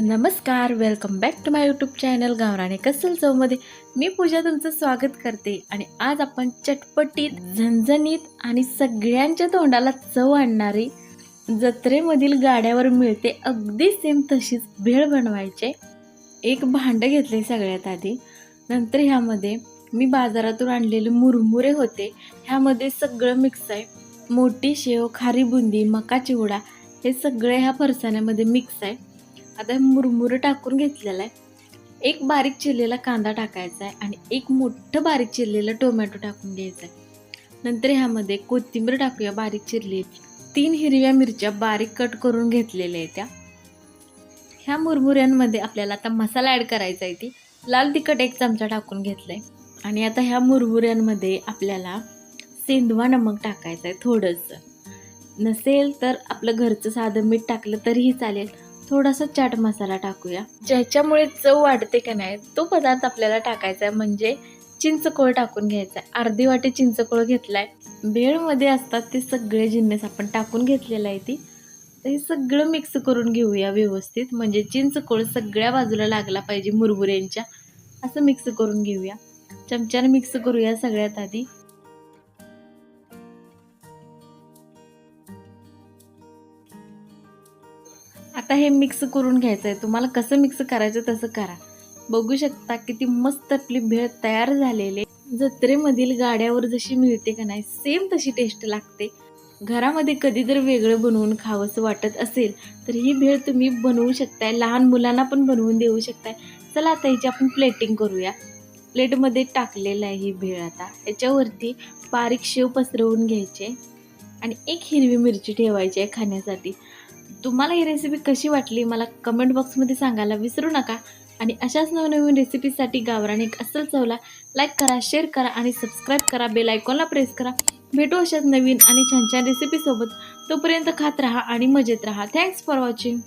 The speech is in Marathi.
नमस्कार welcome back to my YouTube channel गावराणे कसल चवमध्ये मी पूजा तुमचं स्वागत करते आणि आज आपण चटपटीत झणझणीत आणि सगळ्यांच्या तोंडाला चव आणणारी जत्रेमधील गाड्यावर मिळते अगदी सेम तशीच भेळ बनवायचे. एक भांडं घेतले सगळ्यात आधी. नंतर ह्यामध्ये मी बाजारातून आणलेले मुरमुरे होते. ह्यामध्ये सगळं मिक्स आहे. मोठी शेव खारी बुंदी मका चिवडा हे सगळे ह्या फरसाण्यामध्ये मिक्स आहे. आता मुरमुरं टाकून घेतलेला आहे. एक बारीक चिरलेला कांदा टाकायचा आहे आणि एक मोठं बारीक चिरलेलं टोमॅटो टाकून घ्यायचं आहे. नंतर ह्यामध्ये कोथिंबीर टाकूया बारीक चिरलेली. तीन हिरव्या मिरच्या बारीक कट करून घेतलेल्या आहेत त्या. ह्या मुरमुऱ्यांमध्ये आपल्याला आता मसाला ॲड करायचा आहे ती. लाल तिखट एक चमचा टाकून घेतला आहे आणि आता ह्या मुरमुऱ्यांमध्ये आपल्याला सेंदवा नमक टाकायचं आहे थोडंसं. नसेल तर आपलं घरचं साधं मीठ टाकलं तरीही चालेल. थोडासा चाट मसाला टाकूया. ज्याच्यामुळे चव वाढते का नाही तो पदार्थ आपल्याला टाकायचा आहे म्हणजे चिंचकोळ टाकून घ्यायचा आहे. अर्धी वाटी चिंचकोळ घेतलाय. भेळमध्ये असतात ते सगळे जिन्नस आपण टाकून घेतलेलं आहे ती. तर हे सगळं मिक्स करून घेऊया व्यवस्थित. म्हणजे चिंचकोळ सगळ्या बाजूला लागला पाहिजे मुरमुऱ्यांच्या. असं मिक्स करून घेऊया. चमच्यानं मिक्स करूया सगळ्यात आधी. आता हे मिक्स करून घ्यायचं आहे तुम्हाला कसं मिक्स करायचं तसं करा. बघू शकता किती मस्त आपली भेळ तयार झालेली जत्रेमधील गाड्यावर जशी मिळते का नाही सेम तशी टेस्ट लागते. घरामध्ये कधी जर वेगळं बनवून खावंसं वाटत असेल तर ही भेळ तुम्ही बनवू शकताय. लहान मुलांना पण बनवून देऊ शकताय. चला आता ह्याची आपण प्लेटिंग करूया. प्लेटमध्ये टाकलेलं आहे ही भेळ आता. याच्यावरती बारीक शेव पसरवून घ्यायचे. आणि एक हिरवी मिरची ठेवायची आहे खाण्यासाठी. तुम्हाला ही रेसिपी कशी वाटली मला कमेंट बॉक्समध्ये सांगायला विसरू नका. आणि अशाच नवनवीन रेसिपीसाठी गावराने एक अस्सल चवला लाईक करा शेअर करा आणि सबस्क्राईब करा. बेल आयकॉनला प्रेस करा. भेटू अशाच नवीन आणि छान छान रेसिपीसोबत तोपर्यंत खात राहा आणि मजेत राहा. Thanks for watching